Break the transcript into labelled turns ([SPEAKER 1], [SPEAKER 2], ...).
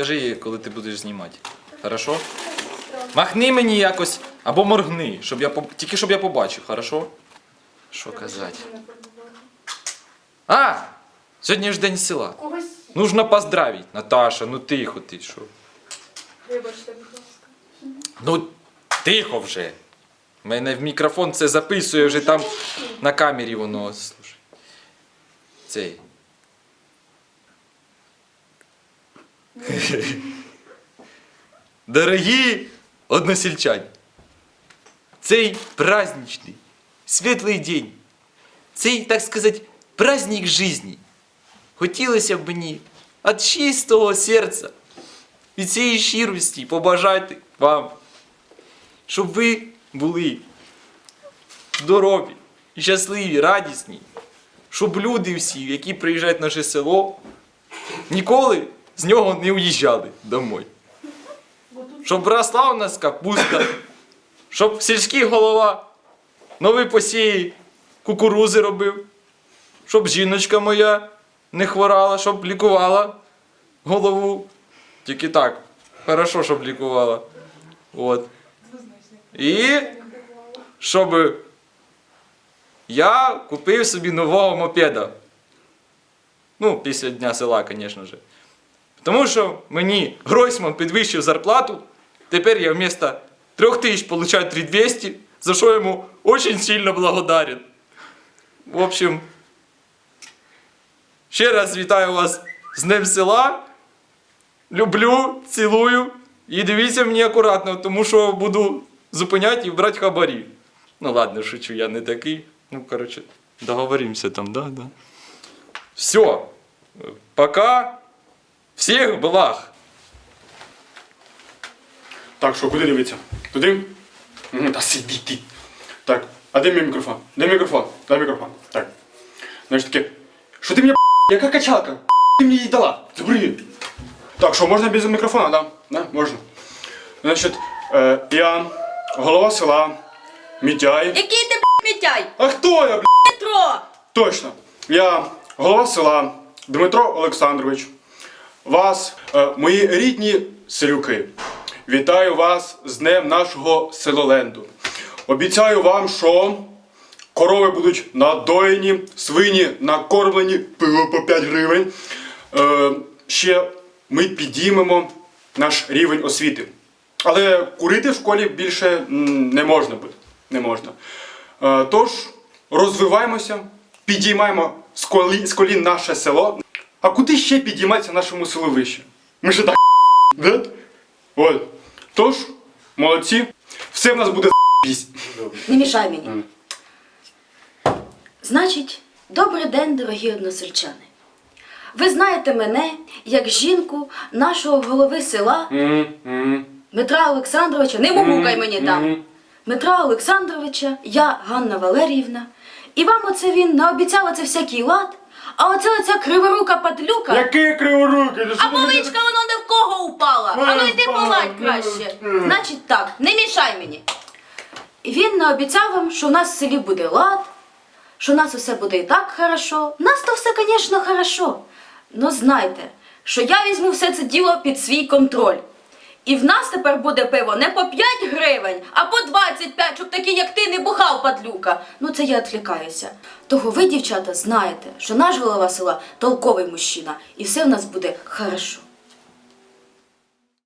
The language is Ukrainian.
[SPEAKER 1] Скажи, коли ти будеш знімати. Хорошо? Махни мені якось або моргни, щоб я поб- тільки щоб я побачив, хорошо? Що казати? А! Сьогодні ж день села.
[SPEAKER 2] Когось
[SPEAKER 1] Нужно поздравити. Наташа, ну тихо ти що.
[SPEAKER 2] вибачте, будь ласка.
[SPEAKER 1] Ну, тихо вже. У мене в мікрофон це записує вже там на камері воно. Слушай. Цей. Дорогі односельчані, цей праздничний, світлий день, цей, так сказати, праздник житті. Хотілося б мені від чистого серця від цієї щирості побажати вам, щоб ви були здорові, щасливі, радісні, щоб люди всі, які приїжджають в наше село, ніколи з нього не уїжджали домой. Щоб росла у нас капуста, щоб сільський голова новий посії кукурузи робив, щоб жіночка моя не хворала, щоб лікувала голову. Тільки так. Хорошо, щоб лікувала. От. І щоб я купив собі нового мопеда. Ну, після Дня села, звісно ж. Тому що мені Гройсман підвищив зарплату. Тепер я вместо 3 тисяч получаю 3200, за що йому дуже сильно благодарен. В общем, ще раз вітаю вас з Днем села. Люблю, цілую. І дивіться мені акуратно, тому що буду зупиняти і брати хабарі. Ну ладно, шучу, я не такий. Ну, коротше, договоримося там, да, да. Все. Пока. Всіх благ.
[SPEAKER 3] Так, що, куди дивитися? Туди? Угу, та сиди ти. Так, а де мій мікрофон? Де мікрофон? Дай мікрофон. Так. Значить таке. Що ти мені яка качалка? Ти мені її дала? Забери. Так, що, можна без мікрофона, да? Да, можна. Значить, е, я голова села Мітяй.
[SPEAKER 4] Який ти б**, мітяй?
[SPEAKER 3] А хто я, бля?
[SPEAKER 4] Петро!
[SPEAKER 3] Точно. Я голова села Дмитро Олександрович. Вас, е, мої рідні селюки, вітаю вас з днем нашого селоленду. Обіцяю вам, що корови будуть надоїні, свині накормлені, пиво по 5 гривень. Е, ще ми підіймемо наш рівень освіти. Але курити в школі більше не можна буде. Не можна. Е, Тож розвиваємося, підіймаємо з колін наше село. А куди ще підійматися нашому селу вище? Ми ж так. Да? От. Тож, молодці, все в нас буде.
[SPEAKER 4] Не мішай мені. Значить, добрий день, дорогі односельчани. Ви знаєте мене як жінку нашого голови села Дмитра Олександровича. Не мугукай мені там. Дмитра Олександровича, я Ганна Валеріївна. І вам оце він наобіцяв оце всякий лад, а оце оця криворука падлюка.
[SPEAKER 3] Який криворукий?
[SPEAKER 4] А поличка воно не в кого упала. А ну йди погладь краще. Значить так, не мішай мені. Він наобіцяв вам, що в нас в селі буде лад, що в нас усе буде і так хорошо. У нас то все, звісно, хорошо. Но знайте, що я візьму все це діло під свій контроль. І в нас тепер буде пиво не по 5 гривень, а по 25, щоб такі, як ти, не бухав, падлюка. Ну це я відвлікаюся. Того ви, дівчата, знаєте, що наш голова села толковий мужчина, і все в нас буде хорошо.